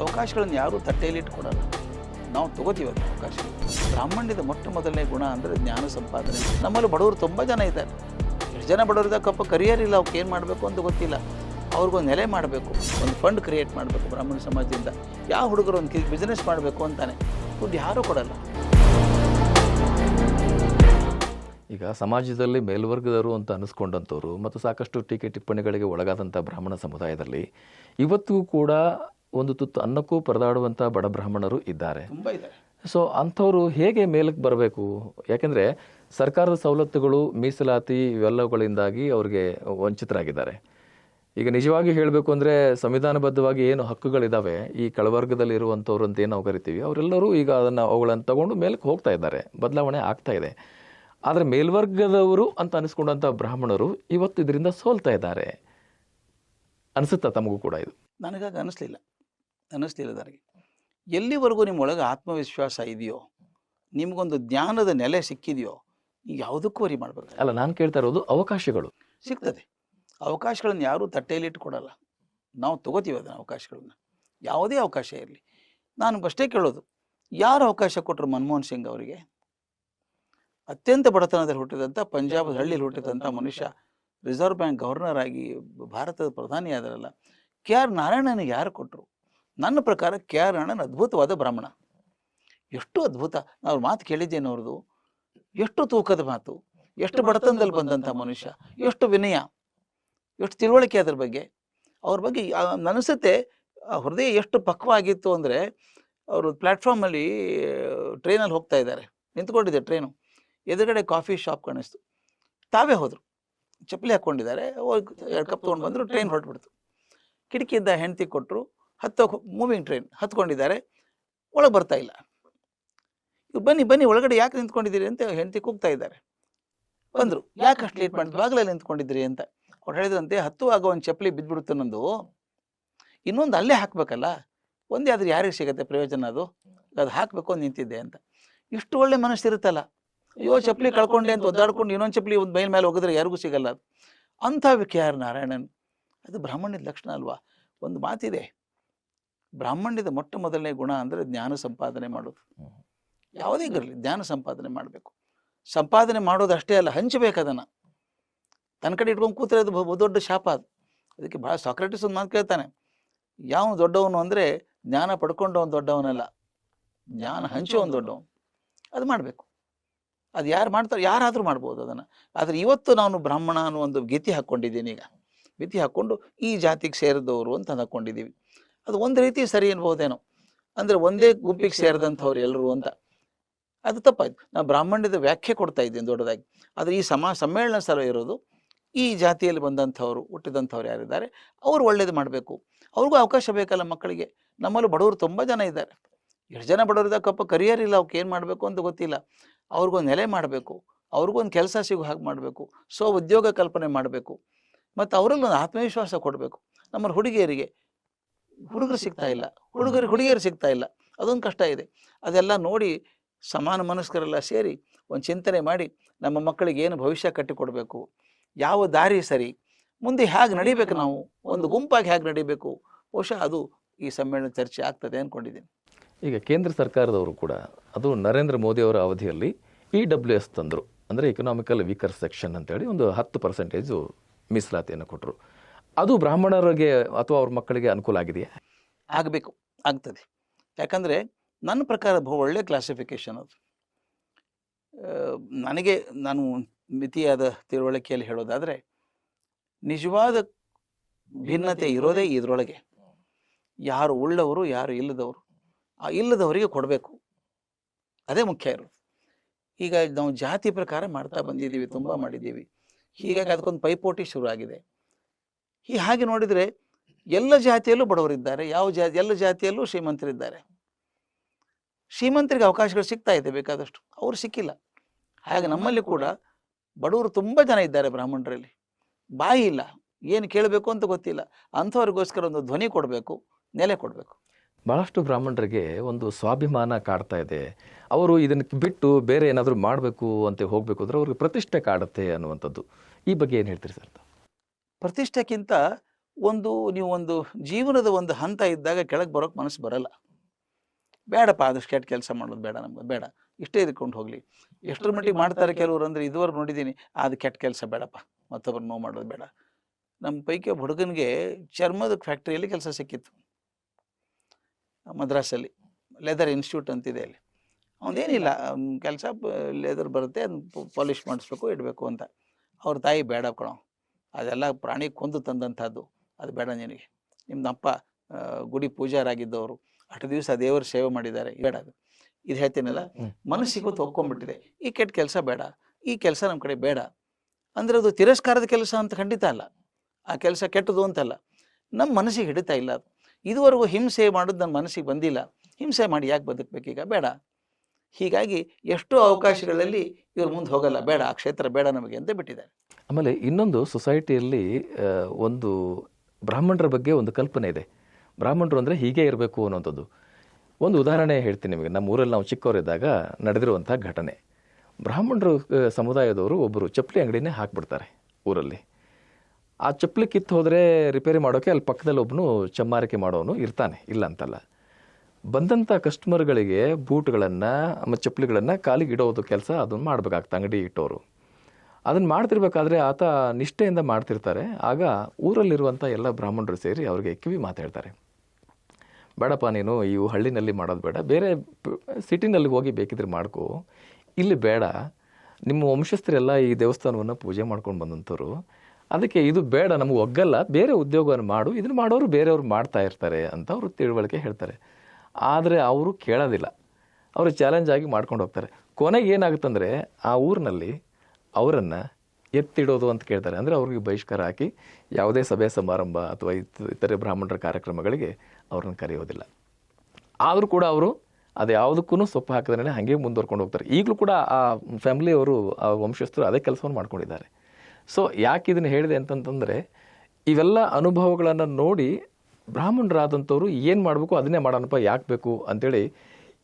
ಅವಕಾಶಗಳನ್ನು ಯಾರೂ ತಟ್ಟೆಯಲ್ಲಿ ಕೊಡಲ್ಲ ನಾವು ತಗೋತೀವಿ ಅವಕಾಶ. ಬ್ರಾಹ್ಮಣ್ಯದ ಮೊಟ್ಟ ಮೊದಲನೇ ಗುಣ ಅಂದರೆ ಜ್ಞಾನ ಸಂಪಾದನೆ. ನಮ್ಮಲ್ಲಿ ಬಡವರು ತುಂಬ ಜನ ಇದ್ದಾರೆ. ಎಷ್ಟು ಜನ ಬಡವರಿದ್ದಾಗ ಕಪ್ಪ ಕರಿಯರ್ ಇಲ್ಲ, ಅವ್ಕೆ ಏನು ಮಾಡಬೇಕು ಅಂತ ಗೊತ್ತಿಲ್ಲ. ಅವ್ರಿಗೊಂದು ನೆಲೆ ಮಾಡಬೇಕು, ಒಂದು ಫಂಡ್ ಕ್ರಿಯೇಟ್ ಮಾಡಬೇಕು ಬ್ರಾಹ್ಮಣ ಸಮಾಜದಿಂದ. ಯಾವ ಹುಡುಗರು ಒಂದು ಬಿಸ್ನೆಸ್ ಮಾಡಬೇಕು ಅಂತಾನೆ. ದುಡ್ಡು ಯಾರೂ ಕೊಡಲ್ಲ. ಈಗ ಸಮಾಜದಲ್ಲಿ ಮೇಲ್ವರ್ಗದವರು ಅಂತ ಅನಿಸ್ಕೊಂಡಂಥವ್ರು, ಮತ್ತು ಸಾಕಷ್ಟು ಟೀಕೆ ಟಿಪ್ಪಣಿಗಳಿಗೆ ಒಳಗಾದಂಥ ಬ್ರಾಹ್ಮಣ ಸಮುದಾಯದಲ್ಲಿ, ಇವತ್ತಿಗೂ ಕೂಡ ಒಂದು ತುತ್ತು ಅನ್ನಕ್ಕೂ ಪರದಾಡುವಂಥ ಬಡ ಬ್ರಾಹ್ಮಣರು ಇದ್ದಾರೆ. ಸೊ ಅಂಥವ್ರು ಹೇಗೆ ಮೇಲಕ್ಕೆ ಬರಬೇಕು? ಯಾಕೆಂದರೆ ಸರ್ಕಾರದ ಸವಲತ್ತುಗಳು ಮೀಸಲಾತಿ ಇವೆಲ್ಲವುಗಳಿಂದಾಗಿ ಅವ್ರಿಗೆ ವಂಚಿತರಾಗಿದ್ದಾರೆ. ಈಗ ನಿಜವಾಗಿ ಹೇಳಬೇಕು ಅಂದರೆ ಸಂವಿಧಾನಬದ್ಧವಾಗಿ ಏನು ಹಕ್ಕುಗಳಿದ್ದಾವೆ ಈ ಕೆಳವರ್ಗದಲ್ಲಿ ಇರುವಂಥವ್ರು ಅಂತ ಏನು ನಾವು ಕರಿತೀವಿ ಅವರೆಲ್ಲರೂ ಈಗ ಅದನ್ನು ಅವುಗಳನ್ನು ತಗೊಂಡು ಮೇಲಕ್ಕೆ ಹೋಗ್ತಾ ಇದ್ದಾರೆ. ಬದಲಾವಣೆ ಆಗ್ತಾ ಇದೆ. ಆದರೆ ಮೇಲ್ವರ್ಗದವರು ಅಂತ ಅನಿಸ್ಕೊಂಡಂಥ ಬ್ರಾಹ್ಮಣರು ಇವತ್ತು ಇದರಿಂದ ಸೋಲ್ತಾ ಇದ್ದಾರೆ. ಅನಿಸುತ್ತಾ ತಮಗೂ ಕೂಡ ಇದು? ನನಗಾಗ ಅನ್ನಿಸ್ಲಿಲ್ಲ ಅನ್ನಿಸ್ಲಿಲ್ಲ ನನಗೆ. ಎಲ್ಲಿವರೆಗೂ ನಿಮ್ಮೊಳಗೆ ಆತ್ಮವಿಶ್ವಾಸ ಇದೆಯೋ ನಿಮಗೊಂದು ಜ್ಞಾನದ ನೆಲೆ ಸಿಕ್ಕಿದೆಯೋ ನೀವು ಯಾವುದಕ್ಕೂ ವರಿ ಮಾಡಬೇಕು ಅಲ್ಲ ನಾನು ಕೇಳ್ತಾ ಇರೋದು ಅವಕಾಶಗಳು. ಸಿಗ್ತದೆ. ಅವಕಾಶಗಳನ್ನು ಯಾರೂ ತಟ್ಟೆಯಲ್ಲಿ ಇಟ್ಕೊಡಲ್ಲ ನಾವು ತಗೋತೀವಿ ಅದನ್ನು ಅವಕಾಶಗಳನ್ನ. ಯಾವುದೇ ಅವಕಾಶ ಇರಲಿ. ನಾನು ಅಷ್ಟೇ ಕೇಳೋದು ಯಾರು ಅವಕಾಶ ಕೊಟ್ಟರು ಮನಮೋಹನ್ ಸಿಂಗ್ ಅವರಿಗೆ? ಅತ್ಯಂತ ಬಡತನದಲ್ಲಿ ಹುಟ್ಟಿದಂಥ ಪಂಜಾಬ್ ಹಳ್ಳಿಯಲ್ಲಿ ಹುಟ್ಟಿದಂಥ ಮನುಷ್ಯ ರಿಸರ್ವ್ ಬ್ಯಾಂಕ್ ಗವರ್ನರ್ ಆಗಿ ಭಾರತದ ಪ್ರಧಾನಿ ಆದರಲ್ಲ ಕೆ ಆರ್ ನಾರಾಯಣನಿಗೆ ಯಾರು ಕೊಟ್ಟರು ನನ್ನ ಪ್ರಕಾರ ಕೆ ಆರ್ ಅಣ್ಣನ ಅದ್ಭುತವಾದ ಬ್ರಾಹ್ಮಣ. ಎಷ್ಟು ಅದ್ಭುತ. ನಾವು ಮಾತು ಕೇಳಿದ್ದೇನೆ ಅವ್ರದ್ದು ಎಷ್ಟು ತೂಕದ ಮಾತು ಎಷ್ಟು ಬಡತನದಲ್ಲಿ ಬಂದಂಥ ಮನುಷ್ಯ ಎಷ್ಟು ವಿನಯ ಎಷ್ಟು ತಿಳುವಳಿಕೆ ಅದ್ರ ಬಗ್ಗೆ. ಅವ್ರ ಬಗ್ಗೆ ನನಸುತ್ತೆ ಆ ಹೃದಯ ಎಷ್ಟು ಪಕ್ವಾಗಿತ್ತು ಅಂದರೆ ಅವರು ಪ್ಲ್ಯಾಟ್ಫಾರ್ಮಲ್ಲಿ ಟ್ರೈನಲ್ಲಿ ಹೋಗ್ತಾ ಇದ್ದಾರೆ. ನಿಂತ್ಕೊಂಡಿದೆ ಟ್ರೈನು ಎದುರುಗಡೆ ಕಾಫಿ ಶಾಪ್ ಕಾಣಿಸ್ತು. ತಾವೇ ಹೋದರು. ಚಪ್ಪಲಿ ಹಾಕ್ಕೊಂಡಿದ್ದಾರೆ ಎರಡು ಕಪ್ ತೊಗೊಂಡು ಬಂದರು ಟ್ರೈನ್ ಹೊರಟ್ಬಿಡ್ತು. ಕಿಟಕಿಯಿಂದ ಹೆಂಡತಿ ಕೊಟ್ಟರು ಹತ್ತೋ ಮೂವಿಂಗ್ ಟ್ರೈನ್ ಹತ್ಕೊಂಡಿದ್ದಾರೆ ಒಳಗೆ ಬರ್ತಾ ಇಲ್ಲ. ಇವ್ರು ಬನ್ನಿ ಬನ್ನಿ ಒಳಗಡೆ ಯಾಕೆ ನಿಂತ್ಕೊಂಡಿದ್ದೀರಿ ಅಂತ ಹೆಂಡತಿ ಕೂಗ್ತಾ ಇದ್ದಾರೆ. ಬಂದರು ಯಾಕೆ ಅಷ್ಟು ಲೇಟ್ ಮಾಡಿದ್ರು ಬಾಗಿಲಲ್ಲಿ ನಿಂತ್ಕೊಂಡಿದ್ದೀರಿ ಅಂತ. ಅವ್ರು ಹೇಳಿದ್ರಂತೆ ಹತ್ತು ಆಗ ಒಂದು ಚಪ್ಪಲಿ ಬಿದ್ದುಬಿಡುತ್ತೆ ನಂದು. ಇನ್ನೊಂದು ಅಲ್ಲೇ ಹಾಕಬೇಕಲ್ಲ? ಒಂದೇ ಆದ್ರೆ ಯಾರಿಗೆ ಸಿಗುತ್ತೆ ಪ್ರಯೋಜನ ಅದು? ಅದು ಹಾಕಬೇಕು ಅಂತ ನಿಂತಿದ್ದೆ ಅಂತ. ಇಷ್ಟು ಒಳ್ಳೆ ಮನಸ್ಸಿರುತ್ತಲ್ಲ. ಅಯ್ಯೋ ಚಪ್ಪಲಿ ಕಳ್ಕೊಂಡೆ ಅಂತ ಒದ್ದಾಡ್ಕೊಂಡು ಇನ್ನೊಂದು ಚಪ್ಪಲಿ ಒಂದು ಮೈಲ್ ಮೇಲೆ ಹೋಗಿದ್ರೆ ಯಾರಿಗೂ ಸಿಗಲ್ಲ. ಅದು ಅಂಥ ಕೆ ಆರ್ ನಾರಾಯಣನ್. ಅದು ಬ್ರಾಹ್ಮಣ್ಯದ ಲಕ್ಷಣ ಅಲ್ವಾ? ಒಂದು ಮಾತಿದೆ. ಬ್ರಾಹ್ಮಣ್ಯದ ಮೊಟ್ಟ ಮೊದಲನೇ ಗುಣ ಅಂದರೆ ಜ್ಞಾನ ಸಂಪಾದನೆ ಮಾಡೋದು. ಯಾವುದೇ ಇರಲಿ ಜ್ಞಾನ ಸಂಪಾದನೆ ಮಾಡಬೇಕು. ಸಂಪಾದನೆ ಮಾಡೋದು ಅಷ್ಟೇ ಅಲ್ಲ ಹಂಚಬೇಕು ಅದನ್ನು. ತನ್ನ ಕಡೆ ಇಟ್ಕೊಂಡು ಕೂತ್ರೆ ಅದು ಬಹು ದೊಡ್ಡ ಶಾಪ ಅದು. ಅದಕ್ಕೆ ಭಾಳ ಸಾಕ್ರೆಟಿಸ್ ಒಂದು ಮಾತು ಕೇಳ್ತಾನೆ. ಯಾವ ದೊಡ್ಡವನು ಅಂದರೆ ಜ್ಞಾನ ಪಡ್ಕೊಂಡವನು ದೊಡ್ಡವನಲ್ಲ. ಜ್ಞಾನ ಹಂಚೋವನು ದೊಡ್ಡವನು. ಅದು ಮಾಡಬೇಕು. ಅದು ಯಾರು ಮಾಡ್ತಾರೆ ಯಾರಾದರೂ ಮಾಡ್ಬೋದು ಅದನ್ನು. ಆದರೆ ಇವತ್ತು ನಾನು ಬ್ರಾಹ್ಮಣ ಅನ್ನೋ ಒಂದು ಗೀತಿ ಹಾಕ್ಕೊಂಡಿದ್ದೀನಿ ಈಗ. ಗೀತಿ ಹಾಕ್ಕೊಂಡು ಈ ಜಾತಿಗೆ ಸೇರಿದವರು ಅಂತ ಹಾಕ್ಕೊಂಡಿದ್ದೀವಿ ಅದು ಒಂದು ರೀತಿ ಸರಿ ಅನ್ಬೋದೇನೋ ಅಂದರೆ ಒಂದೇ ಗುಂಪಿಗೆ ಸೇರಿದಂಥವ್ರು ಎಲ್ಲರೂ ಅಂತ. ಅದು ತಪ್ಪಾಯ್ತು. ನಾವು ಬ್ರಾಹ್ಮಣ್ಯದ ವ್ಯಾಖ್ಯೆ ಕೊಡ್ತಾ ಇದ್ದೀನಿ ದೊಡ್ಡದಾಗಿ. ಆದರೆ ಈ ಸಮಾ ಸಮ್ಮೇಳನ ಸ್ಥಳ ಇರೋದು ಈ ಜಾತಿಯಲ್ಲಿ ಬಂದಂಥವ್ರು ಹುಟ್ಟಿದಂಥವ್ರು ಯಾರಿದ್ದಾರೆ ಅವರು ಒಳ್ಳೇದು ಮಾಡಬೇಕು. ಅವ್ರಿಗೂ ಅವಕಾಶ ಬೇಕಲ್ಲ ಮಕ್ಕಳಿಗೆ. ನಮ್ಮಲ್ಲೂ ಬಡವರು ತುಂಬ ಜನ ಇದ್ದಾರೆ. ಎಷ್ಟು ಜನ ಬಡವರಿದ್ದಾಗ ಕಪ್ಪ ಕರಿಯರ್ ಇಲ್ಲ ಅವ್ಕೆ ಏನು ಮಾಡಬೇಕು ಅಂತ ಗೊತ್ತಿಲ್ಲ. ಅವ್ರಿಗೊಂದು ನೆಲೆ ಮಾಡಬೇಕು. ಅವ್ರಿಗೊಂದು ಕೆಲಸ ಸಿಗೋ ಹಾಗೆ ಮಾಡಬೇಕು. ಸೊ ಉದ್ಯೋಗ ಕಲ್ಪನೆ ಮಾಡಬೇಕು. ಮತ್ತು ಅವರಲ್ಲೊಂದು ಆತ್ಮವಿಶ್ವಾಸ ಕೊಡಬೇಕು. ನಮ್ಮ ಹುಡುಗಿಯರಿಗೆ ಹುಡುಗರು ಸಿಗ್ತಾ ಇಲ್ಲ. ಹುಡುಗರು ಹುಡುಗಿಯರು ಸಿಗ್ತಾ ಇಲ್ಲ. ಅದೊಂದು ಕಷ್ಟ ಇದೆ. ಅದೆಲ್ಲ ನೋಡಿ ಸಮಾನ ಮನಸ್ಕರೆಲ್ಲ ಸೇರಿ ಒಂದು ಚಿಂತನೆ ಮಾಡಿ ನಮ್ಮ ಮಕ್ಕಳಿಗೆ ಏನು ಭವಿಷ್ಯ ಕಟ್ಟಿಕೊಡಬೇಕು? ಯಾವ ದಾರಿ ಸರಿ? ಮುಂದೆ ಹೇಗೆ ನಡಿಬೇಕು ನಾವು? ಒಂದು ಗುಂಪಾಗಿ ಹೇಗೆ ನಡಿಬೇಕು? ಬಹುಶಃ ಅದು ಈ ಸಮ್ಮೇಳನ ಚರ್ಚೆ ಆಗ್ತದೆ ಅಂದ್ಕೊಂಡಿದ್ದೀನಿ ಈಗ ಕೇಂದ್ರ ಸರ್ಕಾರದವರು ಕೂಡ ಅದು ನರೇಂದ್ರ ಮೋದಿ ಅವರ ಅವಧಿಯಲ್ಲಿ ಇ ಡಬ್ಲ್ಯೂ ಎಸ್ ತಂದರು. ಅಂದರೆ ಎಕನಾಮಿಕಲ್ ವೀಕರ್ ಸೆಕ್ಷನ್ ಅಂತೇಳಿ ಒಂದು ಹತ್ತು ಪರ್ಸೆಂಟೇಜು ಮೀಸಲಾತಿಯನ್ನು ಕೊಟ್ಟರು ಅದು ಬ್ರಾಹ್ಮಣರಿಗೆ ಅಥವಾ ಅವ್ರ ಮಕ್ಕಳಿಗೆ ಅನುಕೂಲ ಆಗಿದೆಯಾ? ಆಗಬೇಕು ಆಗ್ತದೆ. ಯಾಕಂದರೆ ನನ್ನ ಪ್ರಕಾರ ಬಹು ಒಳ್ಳೆ ಕ್ಲಾಸಿಫಿಕೇಶನ್ ಅದು. ನನಗೆ ನಾನು ಮಿತಿಯಾದ ತಿಳುವಳಿಕೆಯಲ್ಲಿ ಹೇಳೋದಾದರೆ ನಿಜವಾದ ಭಿನ್ನತೆ ಇರೋದೇ ಇದರೊಳಗೆ. ಯಾರು ಉಳ್ಳವರು ಯಾರು ಇಲ್ಲದವರು. ಆ ಇಲ್ಲದವರಿಗೆ ಕೊಡಬೇಕು. ಅದೇ ಮುಖ್ಯ ಇರೋದು. ಈಗ ನಾವು ಜಾತಿ ಪ್ರಕಾರ ಮಾಡ್ತಾ ಬಂದಿದ್ದೀವಿ ತುಂಬ ಮಾಡಿದ್ದೀವಿ. ಹೀಗಾಗಿ ಅದಕ್ಕೊಂದು ಪೈಪೋಟಿ ಶುರು ಆಗಿದೆ ಈ ಹಾಗೆ ನೋಡಿದರೆ ಎಲ್ಲ ಜಾತಿಯಲ್ಲೂ ಬಡವರಿದ್ದಾರೆ. ಯಾವ ಜಾತಿ ಎಲ್ಲ ಜಾತಿಯಲ್ಲೂ ಶ್ರೀಮಂತರಿದ್ದಾರೆ. ಶ್ರೀಮಂತರಿಗೆ ಅವಕಾಶಗಳು ಸಿಗ್ತಾ ಇದೆ ಬೇಕಾದಷ್ಟು. ಅವರು ಸಿಕ್ಕಿಲ್ಲ. ಹಾಗೆ ನಮ್ಮಲ್ಲಿ ಕೂಡ ಬಡವರು ತುಂಬ ಜನ ಇದ್ದಾರೆ ಬ್ರಾಹ್ಮಣರಲ್ಲಿ. ಬಾಯಿ ಇಲ್ಲ. ಏನು ಕೇಳಬೇಕು ಅಂತ ಗೊತ್ತಿಲ್ಲ. ಅಂಥವ್ರಿಗೋಸ್ಕರ ಒಂದು ಧ್ವನಿ ಕೊಡಬೇಕು ನೆಲೆ ಕೊಡಬೇಕು. ಭಾಳಷ್ಟು ಬ್ರಾಹ್ಮಣರಿಗೆ ಒಂದು ಸ್ವಾಭಿಮಾನ ಕಾಡ್ತಾ ಇದೆ. ಅವರು ಇದನ್ನು ಬಿಟ್ಟು ಬೇರೆ ಏನಾದರೂ ಮಾಡಬೇಕು ಅಂತ ಹೋಗಬೇಕು ಅಂದರೆ ಅವ್ರಿಗೆ ಪ್ರತಿಷ್ಠೆ ಕಾಡುತ್ತೆ ಅನ್ನುವಂಥದ್ದು. ಈ ಬಗ್ಗೆ ಏನು ಹೇಳ್ತೀರಿ ಸರ್? ಪ್ರತಿಷ್ಠೆಕ್ಕಿಂತ ಒಂದು ನೀವು ಒಂದು ಜೀವನದ ಒಂದು ಹಂತ ಇದ್ದಾಗ ಕೆಳಗೆ ಬರೋಕ್ಕೆ ಮನಸ್ಸು ಬರಲ್ಲ. ಬೇಡಪ್ಪ ಆದಷ್ಟು ಕೆಟ್ಟ ಕೆಲಸ ಮಾಡೋದು ಬೇಡ ನಮ್ಗೆ ಬೇಡ. ಇಷ್ಟೇ ಇದ್ಕೊಂಡು ಹೋಗಲಿ. ಎಷ್ಟರ ಮಟ್ಟಿಗೆ ಮಾಡ್ತಾರೆ ಕೆಲವರು ಅಂದರೆ ಇದುವರೆಗೂ ನೋಡಿದ್ದೀನಿ ಅದು ಕೆಟ್ಟ ಕೆಲಸ ಬೇಡಪ್ಪ ಮತ್ತೊಬ್ಬರು ನೋವು ಮಾಡೋದು ಬೇಡ. ನಮ್ಮ ಪೈಕಿ ಒಬ್ಬ ಹುಡುಗನಿಗೆ ಚರ್ಮದ ಫ್ಯಾಕ್ಟ್ರಿಯಲ್ಲಿ ಕೆಲಸ ಸಿಕ್ಕಿತ್ತು. ಮದ್ರಾಸಲ್ಲಿ ಲೆದರ್ ಇನ್ಸ್ಟಿಟ್ಯೂಟ್ ಅಂತಿದೆ ಅಲ್ಲಿ. ಅವನೇನಿಲ್ಲ ಕೆಲಸ ಲೆದರ್ ಬರುತ್ತೆ ಅದನ್ನ ಪಾಲಿಷ್ ಮಾಡಿಸ್ಬೇಕು ಇಡಬೇಕು ಅಂತ. ಅವ್ರ ತಾಯಿ ಬೇಡ ಕಣೋ. ಅದೆಲ್ಲ ಪ್ರಾಣಿ ಕೊಂದು ತಂದಂಥದ್ದು. ಅದು ಬೇಡ ನಿನಗೆ. ನಿಮ್ಮದಪ್ಪ ಗುಡಿ ಪೂಜಾರಾಗಿದ್ದವರು. ಅಷ್ಟು ದಿವಸ ದೇವರ ಸೇವೆ ಮಾಡಿದ್ದಾರೆ. ಬೇಡ ಅದು. ಇದು ಹೇಳ್ತೀನಲ್ಲ. ಮನಸ್ಸಿಗೆ ಹೊತ್ತು ಒಪ್ಕೊಂಡ್ಬಿಟ್ಟಿದೆ ಈ ಕೆಟ್ಟ ಕೆಲಸ ಬೇಡ. ಈ ಕೆಲಸ ನಮ್ಮ ಕಡೆ ಬೇಡ. ಅಂದರೆ ಅದು ತಿರಸ್ಕಾರದ ಕೆಲಸ ಅಂತ ಖಂಡಿತ ಅಲ್ಲ. ಆ ಕೆಲಸ ಕೆಟ್ಟದು ಅಂತಲ್ಲ. ನಮ್ಮ ಮನಸ್ಸಿಗೆ ಹಿಡಿತಾ ಇಲ್ಲ ಅದು. ಇದುವರೆಗೂ ಹಿಂಸೆ ಮಾಡೋದು ನನ್ನ ಮನಸ್ಸಿಗೆ ಬಂದಿಲ್ಲ. ಹಿಂಸೆ ಮಾಡಿ ಯಾಕೆ ಬದುಕಬೇಕೀಗ? ಬೇಡ. ಹೀಗಾಗಿ ಎಷ್ಟೋ ಅವಕಾಶಗಳಲ್ಲಿ ಇವರು ಮುಂದೆ ಹೋಗಲ್ಲ. ಬೇಡ, ಆ ಕ್ಷೇತ್ರ ಬೇಡ ನಮಗೆ ಅಂತ ಬಿಟ್ಟಿದ್ದಾರೆ. ಆಮೇಲೆ ಇನ್ನೊಂದು ಸೊಸೈಟಿಯಲ್ಲಿ ಒಂದು ಬ್ರಾಹ್ಮಣರ ಬಗ್ಗೆ ಒಂದು ಕಲ್ಪನೆ ಇದೆ. ಬ್ರಾಹ್ಮಣರು ಅಂದರೆ ಹೀಗೆ ಇರಬೇಕು ಅನ್ನೋಂಥದ್ದು ಒಂದು ಉದಾಹರಣೆ ಹೇಳ್ತೀನಿ ನಿಮಗೆ. ನಮ್ಮ ಊರಲ್ಲಿ ನಾವು ಚಿಕ್ಕವರಿದ್ದಾಗ ನಡೆದಿರುವಂಥ ಘಟನೆ. ಬ್ರಾಹ್ಮಣರು ಸಮುದಾಯದವರು ಒಬ್ಬರು ಚಪ್ಪಲಿ ಅಂಗಡಿನೇ ಹಾಕ್ಬಿಡ್ತಾರೆ ಊರಲ್ಲಿ. ಆ ಚಪ್ಪಲಿ ಕಿತ್ತು ಹೋದರೆ ರಿಪೇರಿ ಮಾಡೋಕ್ಕೆ ಅಲ್ಲಿ ಪಕ್ಕದಲ್ಲಿ ಒಬ್ಬನು ಚಮ್ಮಾರಿಕೆ ಮಾಡೋನು ಇರ್ತಾನೆ, ಇಲ್ಲ ಅಂತಲ್ಲ. ಬಂದಂಥ ಕಸ್ಟಮರ್ಗಳಿಗೆ ಬೂಟ್ಗಳನ್ನು ಮತ್ತು ಚಪ್ಪಲಿಗಳನ್ನು ಕಾಲಿಗೆ ಇಡೋದು ಕೆಲಸ, ಅದನ್ನು ಮಾಡಬೇಕಾಗ್ತದೆ, ಅಂಗಡಿ ಇಟ್ಟವರು ಅದನ್ನು ಮಾಡ್ತಿರ್ಬೇಕಾದ್ರೆ ಆತ ನಿಷ್ಠೆಯಿಂದ ಮಾಡ್ತಿರ್ತಾರೆ. ಆಗ ಊರಲ್ಲಿರುವಂಥ ಎಲ್ಲ ಬ್ರಾಹ್ಮಣರು ಸೇರಿ ಅವರಿಗೆ ಕಿವಿ ಮಾತಾಡ್ತಾರೆ ಬೇಡಪ್ಪ, ನೀನು ಈ ಹಳ್ಳಿನಲ್ಲಿ ಮಾಡೋದು ಬೇಡ. ಬೇರೆ ಸಿಟಿನಲ್ಲಿ ಹೋಗಿ ಬೇಕಿದ್ರೆ ಮಾಡ್ಕೋ. ಇಲ್ಲಿ ಬೇಡ. ನಿಮ್ಮ ವಂಶಸ್ಥರೆಲ್ಲ ಈ ದೇವಸ್ಥಾನವನ್ನು ಪೂಜೆ ಮಾಡ್ಕೊಂಡು ಬಂದಂಥವ್ರು ಅದಕ್ಕೆ ಇದು ಬೇಡ, ನಮಗೆ ಒಗ್ಗಲ್ಲ. ಬೇರೆ ಉದ್ಯೋಗವನ್ನು ಮಾಡು. ಇದನ್ನು ಮಾಡೋರು ಬೇರೆಯವರು ಮಾಡ್ತಾ ಇರ್ತಾರೆ ಅಂತ ಅವರು ತಿಳುವಳಿಕೆ ಹೇಳ್ತಾರೆ. ಆದರೆ ಅವರು ಕೇಳೋದಿಲ್ಲ. ಅವರು ಚಾಲೆಂಜ್ ಆಗಿ ಮಾಡ್ಕೊಂಡು ಹೋಗ್ತಾರೆ. ಕೊನೆಗೆ ಏನಾಗುತ್ತಂದರೆ ಆ ಊರಿನಲ್ಲಿ ಅವರನ್ನು ಎತ್ತಿಡೋದು ಅಂತ ಕೇಳ್ತಾರೆ. ಅಂದರೆ ಅವ್ರಿಗೆ ಬಹಿಷ್ಕಾರ ಹಾಕಿ ಯಾವುದೇ ಸಭೆ ಸಮಾರಂಭ ಅಥವಾ ಇತ್- ಇತರೆ ಬ್ರಾಹ್ಮಣರ ಕಾರ್ಯಕ್ರಮಗಳಿಗೆ ಅವ್ರನ್ನ ಕರೆಯೋದಿಲ್ಲ. ಆದರೂ ಕೂಡ ಅವರು ಅದು ಯಾವುದಕ್ಕೂ ಸೊಪ್ಪು ಹಾಕಿದ್ರೆ ಹಾಗೆ ಮುಂದುವರ್ಕೊಂಡು ಹೋಗ್ತಾರೆ. ಈಗಲೂ ಕೂಡ ಆ ಫ್ಯಾಮಿಲಿಯವರು, ಆ ವಂಶಸ್ಥರು ಅದೇ ಕೆಲಸವನ್ನು ಮಾಡ್ಕೊಂಡಿದ್ದಾರೆ. ಸೊ ಯಾಕೆ ಇದನ್ನು ಹೇಳಿದೆ ಅಂತಂತಂದರೆ, ಇವೆಲ್ಲ ಅನುಭವಗಳನ್ನು ನೋಡಿ ಬ್ರಾಹ್ಮಣರಾದಂಥವ್ರು ಏನು ಮಾಡಬೇಕು ಅದನ್ನೇ ಮಾಡೋಣಪ್ಪ, ಯಾಕೆ ಬೇಕು ಅಂತೇಳಿ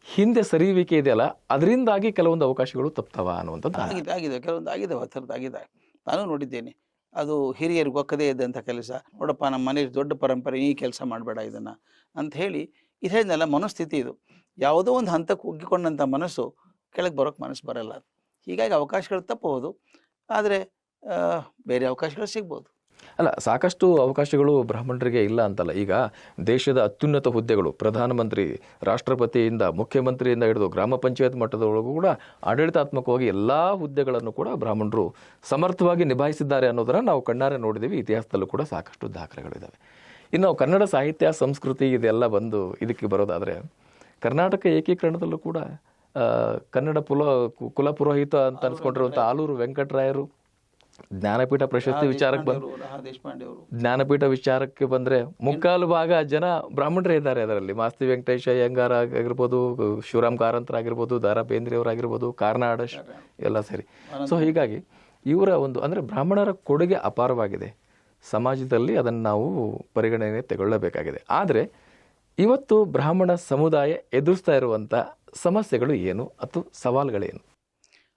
ಹಿಂದೆ ಸರಿಯುವಿಕೆ ಇದೆಯಲ್ಲ, ಅದರಿಂದಾಗಿ ಕೆಲವೊಂದು ಅವಕಾಶಗಳು ತಪ್ತವ ಅನ್ನುವಂಥದ್ದು ಆಗಿದೆ. ಆಗಿದೆ ಕೆಲವೊಂದು ಆಗಿದೆ ಆ ಆಗಿದೆ. ನಾನು ನೋಡಿದ್ದೇನೆ, ಅದು ಹಿರಿಯರಿಗೆ ಒಕ್ಕದೇ ಇದ್ದಂಥ ಕೆಲಸ. ನೋಡಪ್ಪ, ನಮ್ಮ ಮನೇಲಿ ದೊಡ್ಡ ಪರಂಪರೆ, ಈ ಕೆಲಸ ಮಾಡಬೇಡ ಇದನ್ನು ಅಂತ ಹೇಳಿ ಇದು ಮನಸ್ಥಿತಿ ಇದು. ಯಾವುದೋ ಒಂದು ಹಂತಕ್ಕೆ ಒಗ್ಗಿಕೊಂಡಂಥ ಮನಸ್ಸು ಕೆಳಗೆ ಬರೋಕ್ಕೆ ಮನಸ್ಸು ಬರಲ್ಲ. ಹೀಗಾಗಿ ಅವಕಾಶಗಳು ತಪ್ಪಬಹುದು. ಆದರೆ ಬೇರೆ ಅವಕಾಶಗಳು ಸಿಗ್ಬೋದು. ಅಲ್ಲ, ಸಾಕಷ್ಟು ಅವಕಾಶಗಳು ಬ್ರಾಹ್ಮಣರಿಗೆ ಇಲ್ಲ ಅಂತಲ್ಲ. ಈಗ ದೇಶದ ಅತ್ಯುನ್ನತ ಹುದ್ದೆಗಳು, ಪ್ರಧಾನಮಂತ್ರಿ, ರಾಷ್ಟ್ರಪತಿಯಿಂದ, ಮುಖ್ಯಮಂತ್ರಿಯಿಂದ ಹಿಡಿದು ಗ್ರಾಮ ಪಂಚಾಯತ್ ಮಟ್ಟದೊಳಗೂ ಕೂಡ ಆಡಳಿತಾತ್ಮಕವಾಗಿ ಎಲ್ಲ ಹುದ್ದೆಗಳನ್ನು ಕೂಡ ಬ್ರಾಹ್ಮಣರು ಸಮರ್ಥವಾಗಿ ನಿಭಾಯಿಸಿದ್ದಾರೆ ಅನ್ನೋದನ್ನು ನಾವು ಕಣ್ಣಾರೆ ನೋಡಿದ್ದೀವಿ ಇತಿಹಾಸದಲ್ಲೂ ಕೂಡ ಸಾಕಷ್ಟು ದಾಖಲೆಗಳಿದ್ದಾವೆ ಇನ್ನು ಕನ್ನಡ ಸಾಹಿತ್ಯ, ಸಂಸ್ಕೃತಿ ಇದೆಲ್ಲ ಬಂದು ಇದಕ್ಕೆ ಬರೋದಾದರೆ, ಕರ್ನಾಟಕ ಏಕೀಕರಣದಲ್ಲೂ ಕೂಡ ಕನ್ನಡ ಪುಲ, ಕುಲ ಪುರೋಹಿತ ಅಂತ ಅನ್ಸ್ಕೊಂಡಿರುವಂಥ ಆಲೂರು ವೆಂಕಟರಾಯರು ಜ್ಞಾನಪೀಠ ಪ್ರಶಸ್ತಿ ವಿಚಾರಕ್ಕೆ ಬಂದು ಜ್ಞಾನಪೀಠ ವಿಚಾರಕ್ಕೆ ಬಂದ್ರೆ ಮುಕ್ಕಾಲು ಭಾಗ ಜನ ಬ್ರಾಹ್ಮಣರೇ ಇದ್ದಾರೆ ಅದರಲ್ಲಿ. ಮಾಸ್ತಿ ವೆಂಕಟೇಶ ಅಯ್ಯಂಗಾರ ಆಗಿರ್ಬೋದು ಶಿವರಾಮ್ ಕಾರಂತರಾಗಿರ್ಬೋದು ದಾರಾ ಬೇಂದ್ರೆಯವರಾಗಿರ್ಬೋದು ಕಾರ್ನಾಡ ಎಲ್ಲ ಸೇರಿ. ಸೊ ಹೀಗಾಗಿ ಇವರ ಒಂದು ಅಂದ್ರೆ ಬ್ರಾಹ್ಮಣರ ಕೊಡುಗೆ ಅಪಾರವಾಗಿದೆ. ಸಮಾಜದಲ್ಲಿ ಅದನ್ನು ನಾವು ಪರಿಗಣನೆ ತಗೊಳ್ಳಬೇಕಾಗಿದೆ. ಆದರೆ ಇವತ್ತು ಬ್ರಾಹ್ಮಣ ಸಮುದಾಯ ಎದುರಿಸ್ತಾ ಇರುವಂಥ ಸಮಸ್ಯೆಗಳು ಏನು ಅಥವಾ ಸವಾಲುಗಳೇನು?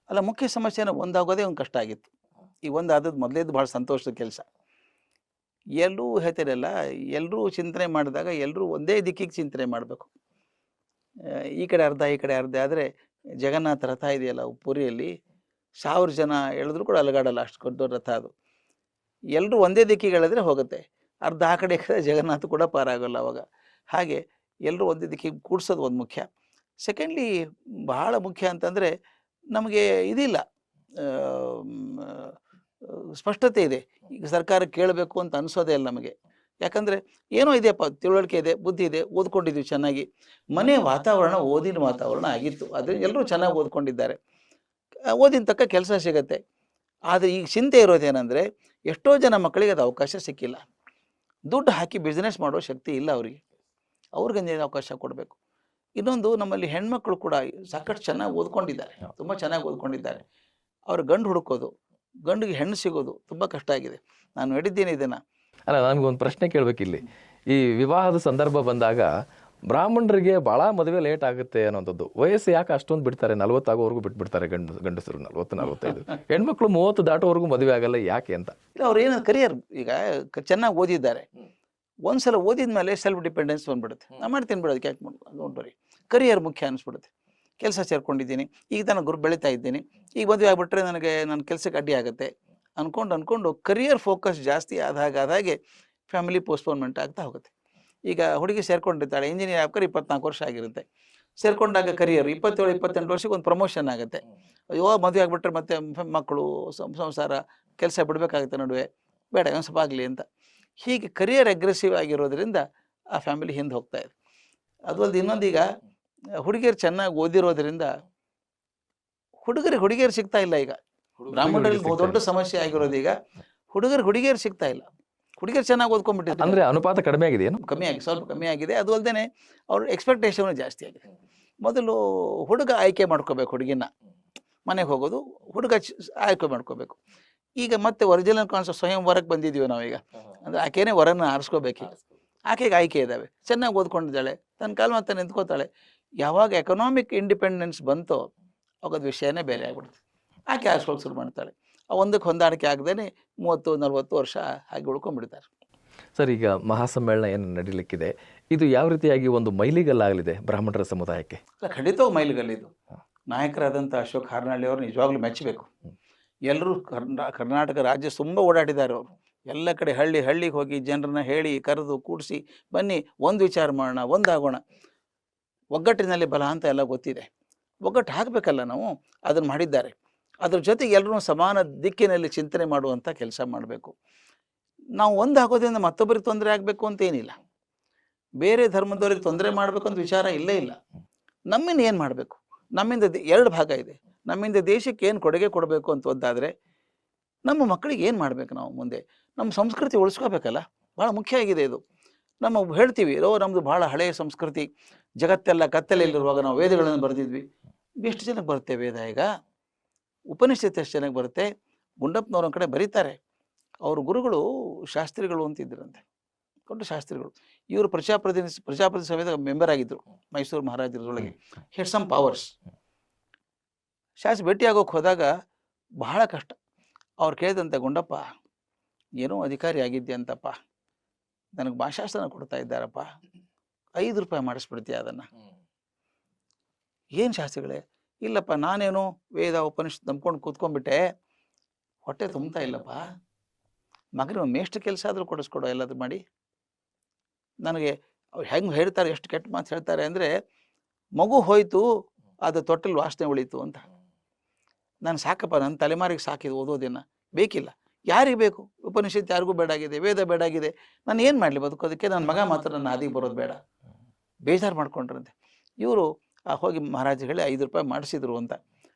ಅಲ್ಲ ಮುಖ್ಯ ಸಮಸ್ಯೆನ ಒಂದಾಗೋದೇ ಒಂದು ಕಷ್ಟ ಆಗಿತ್ತು. ಈ ಒಂದು ಆದದ್ದು ಮೊದಲೇದು ಭಾಳ ಸಂತೋಷದ ಕೆಲಸ. ಎಲ್ಲರೂ ಹೇಳ್ತಾರಲ್ಲ ಎಲ್ಲರೂ ಚಿಂತನೆ ಮಾಡಿದಾಗ ಎಲ್ಲರೂ ಒಂದೇ ದಿಕ್ಕಿಗೆ ಚಿಂತನೆ ಮಾಡಬೇಕು. ಈ ಕಡೆ ಅರ್ಧ, ಈ ಕಡೆ ಅರ್ಧ ಆದರೆ ಜಗನ್ನಾಥ ರಥ ಇದೆಯಲ್ಲ ಪುರಿಯಲ್ಲಿ ಸಾವಿರ ಜನ ಎಳೆದ್ರು ಕೂಡ ಅಲಗಾಡಲ್ಲ ಅಷ್ಟು ದೊಡ್ಡ ರಥ ಅದು. ಎಲ್ಲರೂ ಒಂದೇ ದಿಕ್ಕಿಗೆ ಎಳೆದ್ರೆ ಹೋಗುತ್ತೆ. ಅರ್ಧ ಆ ಕಡೆ ಜಗನ್ನಾಥ ಕೂಡ ಪಾರಾಗಲ್ಲ ಅವಾಗ. ಹಾಗೆ ಎಲ್ಲರೂ ಒಂದೇ ದಿಕ್ಕಿಗೆ ಕೂಡ್ಸೋದು ಒಂದು ಮುಖ್ಯ. ಸೆಕೆಂಡ್ಲಿ ಬಹಳ ಮುಖ್ಯ ಅಂತಂದರೆ ನಮಗೆ ಇದಿಲ್ಲ. ಸ್ಪಷ್ಟತೆ ಇದೆ. ಈಗ ಸರ್ಕಾರ ಕೇಳಬೇಕು ಅಂತ ಅನಿಸೋದೇ ಇಲ್ಲ ನಮಗೆ. ಯಾಕಂದರೆ ಏನೋ ಇದೆಯಪ್ಪ ತಿಳುವಳಿಕೆ ಇದೆ ಬುದ್ಧಿ ಇದೆ ಓದ್ಕೊಂಡಿದ್ವಿ ಚೆನ್ನಾಗಿ. ಮನೆ ವಾತಾವರಣ ಓದಿನ ವಾತಾವರಣ ಆಗಿತ್ತು. ಆದರೆ ಎಲ್ಲರೂ ಚೆನ್ನಾಗಿ ಓದ್ಕೊಂಡಿದ್ದಾರೆ. ಓದಿನ ತಕ್ಕ ಕೆಲಸ ಸಿಗತ್ತೆ. ಆದರೆ ಈಗ ಚಿಂತೆ ಇರೋದೇನೆಂದರೆ ಎಷ್ಟೋ ಜನ ಮಕ್ಕಳಿಗೆ ಅದು ಅವಕಾಶ ಸಿಕ್ಕಿಲ್ಲ. ದುಡ್ಡು ಹಾಕಿ ಬಿಸ್ನೆಸ್ ಮಾಡೋ ಶಕ್ತಿ ಇಲ್ಲ ಅವರಿಗೆ. ಅವ್ರಿಗೆ ಅವಕಾಶ ಕೊಡಬೇಕು? ಇನ್ನೊಂದು ನಮ್ಮಲ್ಲಿ ಹೆಣ್ಮಕ್ಳು ಕೂಡ ಸಾಕಷ್ಟು ಚೆನ್ನಾಗಿ ಓದ್ಕೊಂಡಿದ್ದಾರೆ. ತುಂಬ ಚೆನ್ನಾಗಿ ಓದ್ಕೊಂಡಿದ್ದಾರೆ. ಅವ್ರ ಗಂಡು ಹುಡುಕೋದು ಗಂಡಿಗೆ ಹೆಣ್ಣು ಸಿಗೋದು ತುಂಬ ಕಷ್ಟ ಆಗಿದೆ. ನಾನು ನೋಡಿದ್ದೇನೆ ಇದನ್ನು. ಅಲ್ಲ ಒಂದು ಪ್ರಶ್ನೆ ಕೇಳಬೇಕಿಲ್ಲಿ ಈ ವಿವಾಹದ ಸಂದರ್ಭ ಬಂದಾಗ ಬ್ರಾಹ್ಮಣರಿಗೆ ಭಾಳ ಮದುವೆ ಲೇಟ್ ಆಗುತ್ತೆ ಅನ್ನೋಂಥದ್ದು ವಯಸ್ಸು ಯಾಕೆ ಅಷ್ಟೊಂದು ಬಿಡ್ತಾರೆ? ನಲ್ವತ್ತಾಗೋವರೆಗೂ ಬಿಟ್ಬಿಡ್ತಾರೆ ಗಂಡು ಗಂಡಸರು ನಲ್ವತ್ತು ನಲ್ವತ್ತೈದು. ಹೆಣ್ಮಕ್ಳು ಮೂವತ್ತು ದಾಟೋವರೆಗೂ ಮದುವೆ ಆಗಲ್ಲ ಯಾಕೆ ಅಂತ? ಇಲ್ಲ ಅವ್ರು ಏನೋ ಕರಿಯರ್ ಈಗ ಚೆನ್ನಾಗಿ ಓದಿದ್ದಾರೆ. ಒಂದ್ಸಲ ಓದಿದ ಮೇಲೆ ಸೆಲ್ಫ್ ಡಿಪೆಂಡೆನ್ಸ್ ಬಂದ್ಬಿಡುತ್ತೆ. ನಾನು ಮಾಡ್ತೀನಿ ಬಿಡೋದಕ್ಕೆ ಯಾಕೆ ಮಾಡೋದು? ಡೋಂಟ್ ವರಿ ಕರಿಯರ್ ಮುಖ್ಯ ಅನಿಸ್ಬಿಡುತ್ತೆ. ಕೆಲಸ ಸೇರ್ಕೊಂಡಿದ್ದೀನಿ. ಈಗ ನಾನು ಗುರು ಬೆಳೀತಾ ಇದ್ದೀನಿ. ಈಗ ಮದುವೆ ಆಗಿಬಿಟ್ರೆ ನನಗೆ ನನ್ನ ಕೆಲಸಕ್ಕೆ ಅಡ್ಡಿ ಆಗುತ್ತೆ. ಅಂದ್ಕೊಂಡು ಅಂದ್ಕೊಂಡು ಕರಿಯರ್ ಫೋಕಸ್ ಜಾಸ್ತಿ ಆದಾಗ ಆದಾಗೆ ಫ್ಯಾಮಿಲಿ ಪೋಸ್ಟ್ಪೋನ್ಮೆಂಟ್ ಆಗ್ತಾ ಹೋಗುತ್ತೆ. ಈಗ ಹುಡುಗಿ ಸೇರ್ಕೊಂಡಿರ್ತಾಳೆ ಇಂಜಿನಿಯರ್ ಆಗ್ಬೇಕಾದ್ರೆ ಇಪ್ಪತ್ನಾಲ್ಕು ವರ್ಷ ಆಗಿರುತ್ತೆ. ಸೇರ್ಕೊಂಡಾಗ ಕರಿಯರ್ ಇಪ್ಪತ್ತೇಳು, ಇಪ್ಪತ್ತೆಂಟು ವರ್ಷಕ್ಕೆ ಒಂದು ಪ್ರಮೋಷನ್ ಆಗುತ್ತೆ. ಅಯ್ಯೋ, ಮದುವೆ ಆಗಿಬಿಟ್ರೆ ಮತ್ತೆ ಮಕ್ಕಳು ಸಂಸಾರ ಕೆಲಸ ಬಿಡಬೇಕಾಗುತ್ತೆ ನಡುವೆ. ಬೇಡ ಒಂದು ಸ್ವಲ್ಪ ಆಗಲಿ ಅಂತ. ಹೀಗೆ ಕರಿಯರ್ ಅಗ್ರೆಸಿವ್ ಆಗಿರೋದ್ರಿಂದ ಆ ಫ್ಯಾಮಿಲಿ ಹಿಂದೆ ಹೋಗ್ತಾ ಇದೆ. ಅದು ಅಲ್ಲದೆ ಇನ್ನೊಂದೀಗ ಹುಡುಗಿಯರು ಚೆನ್ನಾಗಿ ಓದಿರೋದ್ರಿಂದ ಹುಡುಗರಿಗೆ ಹುಡುಗಿಯರು ಸಿಗ್ತಾ ಇಲ್ಲ ಈಗ. ಬ್ರಾಹ್ಮಣರಲ್ಲಿ ಬಹು ದೊಡ್ಡ ಸಮಸ್ಯೆ ಆಗಿರೋದು ಈಗ. ಹುಡುಗರು ಹುಡುಗಿಯರು ಸಿಗ್ತಾ ಇಲ್ಲ. ಹುಡುಗಿಯರು ಚೆನ್ನಾಗಿ ಓದ್ಕೊಂಡ್ಬಿಟ್ಟಿದ್ದಾರೆ. ಅಂದ್ರೆ ಅನುಪಾತ ಕಡಿಮೆ ಆಗಿದೆ ಏನು? ಕಮ್ಮಿ ಆಗಿದೆ ಸ್ವಲ್ಪ ಕಮ್ಮಿ ಆಗಿದೆ. ಅದು ಅಲ್ಲದೆ ಅವ್ರ ಎಕ್ಸ್ಪೆಕ್ಟೇಷನ್ ಜಾಸ್ತಿ ಆಗಿದೆ. ಮೊದಲು ಹುಡುಗ ಆಯ್ಕೆ ಮಾಡ್ಕೋಬೇಕು ಹುಡುಗಿನ. ಮನೆಗೆ ಹೋಗೋದು ಹುಡುಗ ಆಯ್ಕೆ ಮಾಡ್ಕೋಬೇಕು. ಈಗ ಮತ್ತೆ ಒರಿಜಿನಲ್ ಕಾನ್ಸೆಪ್ಟ್ ಸ್ವಯಂವರಕ್ಕೆ ಬಂದಿದ್ದೀವಿ ನಾವೀಗ ಅಂದರೆ ಆಕೆನೇ ವರನ ಆರಿಸ್ಕೋಬೇಕು ಆಕೆಗೆ ಆಯ್ಕೆ ಇದ್ದಾವೆ ಚೆನ್ನಾಗಿ ಓದ್ಕೊಂಡಿದ್ದಾಳೆ. ತನ್ನ ಕಾಲ ಮತ್ತೆ ನಿಂತ್ಕೋತಾಳೆ. ಯಾವಾಗ ಎಕನಾಮಿಕ್ ಇಂಡಿಪೆಂಡೆನ್ಸ್ ಬಂತೋ ಅವಾಗ ವಿಷಯನೇ ಬೇರೆ ಆಗ್ಬಿಡುತ್ತೆ ಆಕೆ ಆರಿಸ್ಕೊಳ್ಳೋಕೆ ಶುರು ಮಾಡ್ತಾಳೆ ಆ ಒಂದಕ್ಕೆ ಹೊಂದಾಣಿಕೆ ಆಗದೇ ಮೂವತ್ತು ನಲವತ್ತು ವರ್ಷ ಹಾಗೆ ಉಳ್ಕೊಂಡ್ಬಿಡ್ತಾರೆ. ಸರ್ ಈಗ ಮಹಾಸಮ್ಮೇಳನ ಏನು ನಡೀಲಿಕ್ಕಿದೆ? ಇದು ಯಾವ ರೀತಿಯಾಗಿ ಒಂದು ಮೈಲಿಗಲ್ಲಾಗಲಿದೆ ಬ್ರಾಹ್ಮಣರ ಸಮುದಾಯಕ್ಕೆ? ಅಲ್ಲ ಖಂಡಿತವಾಗಿ ಮೈಲಿಗಲ್ಲಿದು ನಾಯಕರಾದಂಥ ಅಶೋಕ್ ಹಾರನಹಳ್ಳಿ ಅವರು ನಿಜವಾಗ್ಲೂ ಮೆಚ್ಚಬೇಕು. ಎಲ್ಲರೂ ಕರ್ನಾ ಕರ್ನಾಟಕ ರಾಜ್ಯ ತುಂಬ ಓಡಾಡಿದ್ದಾರೆ ಅವರು. ಎಲ್ಲ ಕಡೆ ಹಳ್ಳಿ ಹಳ್ಳಿಗೆ ಹೋಗಿ ಜನರನ್ನ ಹೇಳಿ ಕರೆದು ಕೂಡಿಸಿ ಬನ್ನಿ ಒಂದು ವಿಚಾರ ಮಾಡೋಣ ಒಂದಾಗೋಣ. ಒಗ್ಗಟ್ಟಿನಲ್ಲಿ ಬಲ ಅಂತ ಎಲ್ಲ ಗೊತ್ತಿದೆ. ಒಗ್ಗಟ್ಟು ಹಾಕಬೇಕಲ್ಲ ನಾವು, ಅದನ್ನು ಮಾಡಿದ್ದಾರೆ. ಅದ್ರ ಜೊತೆಗೆ ಎಲ್ಲರೂ ಸಮಾನ ದಿಕ್ಕಿನಲ್ಲಿ ಚಿಂತನೆ ಮಾಡುವಂಥ ಕೆಲಸ ಮಾಡಬೇಕು. ನಾವು ಒಂದು ಹಾಕೋದ್ರಿಂದ ಮತ್ತೊಬ್ಬರಿಗೆ ತೊಂದರೆ ಆಗಬೇಕು ಅಂತ ಏನಿಲ್ಲ. ಬೇರೆ ಧರ್ಮದವ್ರಿಗೆ ತೊಂದರೆ ಮಾಡಬೇಕು ಅಂತ ವಿಚಾರ ಇಲ್ಲೇ ಇಲ್ಲ. ನಮ್ಮಿಂದ ಏನು ಮಾಡಬೇಕು? ನಮ್ಮಿಂದ ಎರಡು ಭಾಗ ಇದೆ. ನಮ್ಮಿಂದ ದೇಶಕ್ಕೆ ಏನು ಕೊಡುಗೆ ಕೊಡಬೇಕು ಅಂತ ಒಂದಾದರೆ, ನಮ್ಮ ಮಕ್ಕಳಿಗೆ ಏನು ಮಾಡಬೇಕು ನಾವು ಮುಂದೆ? ನಮ್ಮ ಸಂಸ್ಕೃತಿ ಉಳಿಸ್ಕೋಬೇಕಲ್ಲ? ಭಾಳ ಮುಖ್ಯ ಆಗಿದೆ ಇದು. ನಮ್ಮ ಹೇಳ್ತೀವಿ, ಓ ನಮ್ಮದು ಭಾಳ ಹಳೆಯ ಸಂಸ್ಕೃತಿ. ಜಗತ್ತೆಲ್ಲ ಕತ್ತಲೆಯಲ್ಲಿರುವಾಗ ನಾವು ವೇದಗಳನ್ನು ಬರೆದಿದ್ವಿ. ಎಷ್ಟು ಜನಕ್ಕೆ ಬರುತ್ತೆ ವೇದ ಈಗ. ಉಪನಿಷತ್ತು ಎಷ್ಟು ಜನಕ್ಕೆ ಬರುತ್ತೆ. ಗುಂಡಪ್ಪನವ್ರ ಕಡೆ ಬರೀತಾರೆ. ಅವ್ರ ಗುರುಗಳು ಶಾಸ್ತ್ರಿಗಳು ಅಂತಿದ್ರಂತೆ. ಕೊಂಡು ಶಾಸ್ತ್ರಿಗಳು. ಇವರು ಪ್ರಜಾಪ್ರತಿನಿಧಿ ಪ್ರಜಾಪ್ರತಿ ಸಭೆಯ ಮೆಂಬರ್ ಆಗಿದ್ದರು ಮೈಸೂರು ಮಹಾರಾಜರೊಳಗೆ. ಹೆಡ್ ಸಮ್ ಪವರ್ಸ್ ಶಾಸ್ತ್ರಿ ಭೇಟಿ ಆಗೋಕೆ ಹೋದಾಗ ಬಹಳ ಕಷ್ಟ. ಅವ್ರು ಕೇಳಿದಂತೆ ಗುಂಡಪ್ಪ ಏನೋ ಅಧಿಕಾರಿ ಆಗಿದ್ದೆ ಅಂತಪ್ಪ ನನಗೆ ಭಾಷಾಸ್ತ್ರನ ಕೊಡ್ತಾ ಇದ್ದಾರಪ್ಪ. ಐದು ರೂಪಾಯಿ ಮಾಡಿಸ್ಬಿಡ್ತೀಯ ಅದನ್ನು. ಏನು ಶಾಸ್ತ್ರಿಗಳೇ? ಇಲ್ಲಪ್ಪ ನಾನೇನು ವೇದ ಉಪನಿಷತ್ ನಂಬ್ಕೊಂಡು ಕೂತ್ಕೊಂಡ್ಬಿಟ್ಟೆ. ಹೊಟ್ಟೆ ತುಂಬ್ತಾ ಇಲ್ಲಪ್ಪ. ಮಗನ ಮೇಷ್ಟ್ರ ಕೆಲಸ ಆದರೂ ಕೊಡಿಸ್ಕೊಡೋ ಎಲ್ಲಾದ್ರೂ ಮಾಡಿ. ನನಗೆ ಅವ್ರು ಹೆಂಗೆ ಹೇಳ್ತಾರೆ ಎಷ್ಟು ಕೆಟ್ಟ ಮಾತು ಹೇಳ್ತಾರೆ ಅಂದರೆ ಮಗು ಹೋಯ್ತು ಅದು ತೊಟ್ಟಲ್ಲಿ ವಾಸನೆ ಉಳಿತು ಅಂತ. ನಾನು ಸಾಕಪ್ಪ ನನ್ನ ತಲೆಮಾರಿಗೆ ಸಾಕಿದ್ದು ಓದೋದಿನ ಬೇಕಿಲ್ಲ. ಯಾರಿಗೆ ಬೇಕು? ಉಪನಿಷತ್ ಯಾರಿಗೂ ಬೇಡಾಗಿದೆ ವೇದ ಬೇಡಾಗಿದೆ ನಾನು ಏನು ಮಾಡಲಿ ಬದುಕೋದಕ್ಕೆ? ನನ್ನ ಮಗ ಮಾತ್ರ ನನ್ನ ಹಾದಿಗೆ ಬರೋದು ಬೇಡ. ಬೇಜಾರು ಮಾಡ್ಕೊಂಡ್ರಂತೆ. ಇವರು ಹೋಗಿ ಮಹಾರಾಜ ಹೇಳಿ ಐದು ರೂಪಾಯಿ ಮಾಡಿಸಿದ್ರು ಅಂತ.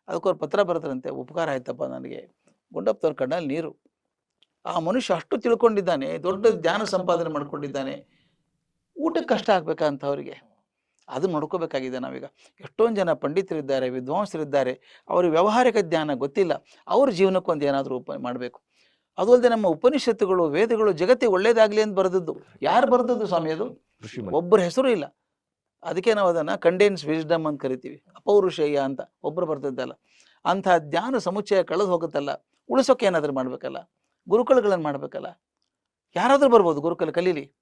ಅದಕ್ಕವ್ರು ಪತ್ರ ಬರೆದ್ರಂತೆ ಉಪಕಾರ ಆಯ್ತಪ್ಪ ನನಗೆ. ಗುಂಡಪ್ಪನವ್ರ ಕಣ್ಣಲ್ಲಿ ನೀರು. ಆ ಮನುಷ್ಯ ಅಷ್ಟು ತಿಳ್ಕೊಂಡಿದ್ದಾನೆ ದೊಡ್ಡ ಜ್ಞಾನ ಸಂಪಾದನೆ ಮಾಡ್ಕೊಂಡಿದ್ದಾನೆ. ಊಟಕ್ಕೆ ಕಷ್ಟ ಆಗ್ಬೇಕಂತ ಅವರಿಗೆ. ಅದನ್ನ ನೋಡ್ಕೋಬೇಕಾಗಿದೆ ನಾವೀಗ. ಎಷ್ಟೊಂದು ಜನ ಪಂಡಿತರಿದ್ದಾರೆ ವಿದ್ವಾಂಸರಿದ್ದಾರೆ. ಅವ್ರ ವ್ಯವಹಾರಿಕ ಜ್ಞಾನ ಗೊತ್ತಿಲ್ಲ. ಅವ್ರ ಜೀವನಕ್ಕೊಂದು ಏನಾದರೂ ಉಪ ಮಾಡಬೇಕು. ಅದು ಅಲ್ಲದೆ ನಮ್ಮ ಉಪನಿಷತ್ತುಗಳು ವೇದಗಳು ಜಗತ್ತಿಗೆ ಒಳ್ಳೇದಾಗಲಿ ಅಂತ ಬರೆದದ್ದು. ಯಾರು ಬರೆದದ್ದು ಸ್ವಾಮಿ ಅದು? ಒಬ್ಬರ ಹೆಸರು ಇಲ್ಲ. ಅದಕ್ಕೆ ನಾವು ಅದನ್ನು ಕಂಡೆನ್ಸ್ ವಿಸ್ಡಮ್ ಅಂತ ಕರಿತೀವಿ. ಅಪೌರುಷೇಯ ಅಂತ ಒಬ್ಬರು ಬರ್ತಿದ್ದಲ್ಲ. ಅಂಥ ಜ್ಞಾನ ಸಮುಚ್ಚಯ ಕಳೆದು ಹೋಗುತ್ತಲ್ಲ. ಉಳಿಸೋಕೆ ಏನಾದರೂ ಮಾಡಬೇಕಲ್ಲ? ಗುರುಕುಲಗಳನ್ನು ಮಾಡಬೇಕಲ್ಲ? ಯಾರಾದರೂ ಬರ್ಬೋದು ಗುರುಕುಲ ಕಲೀಲಿ.